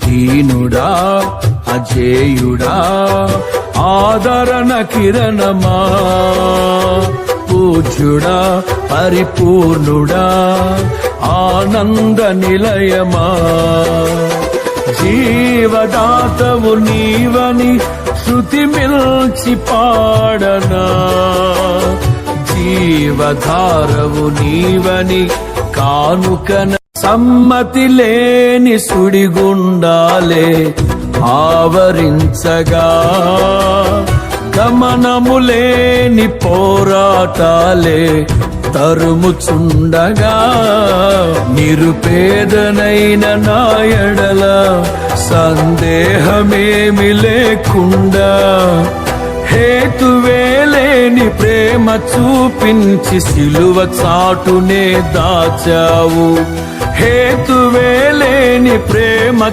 దీనుడా అజేయుడా ఆదరణ కిరణమా పూజ్యుడా పరిపూర్ణుడా ఆనంద నిలయమా. జీవదాతవు నీవని శృతి మిల్చి పాడనా. జీవధారవు నీవని కానుకన సమ్మతి లేని సుడిగుండాలే ఆవరించగా. గమనము లేని పోరాటాలే తరుముచుండగా. నిరుపేదనైన నాయడల సందేహమేమి లేకుండా. హేతువే ప్రేమ చూపించి సిలువ చాటునే దాచావు. హేతువేలేని ప్రేమ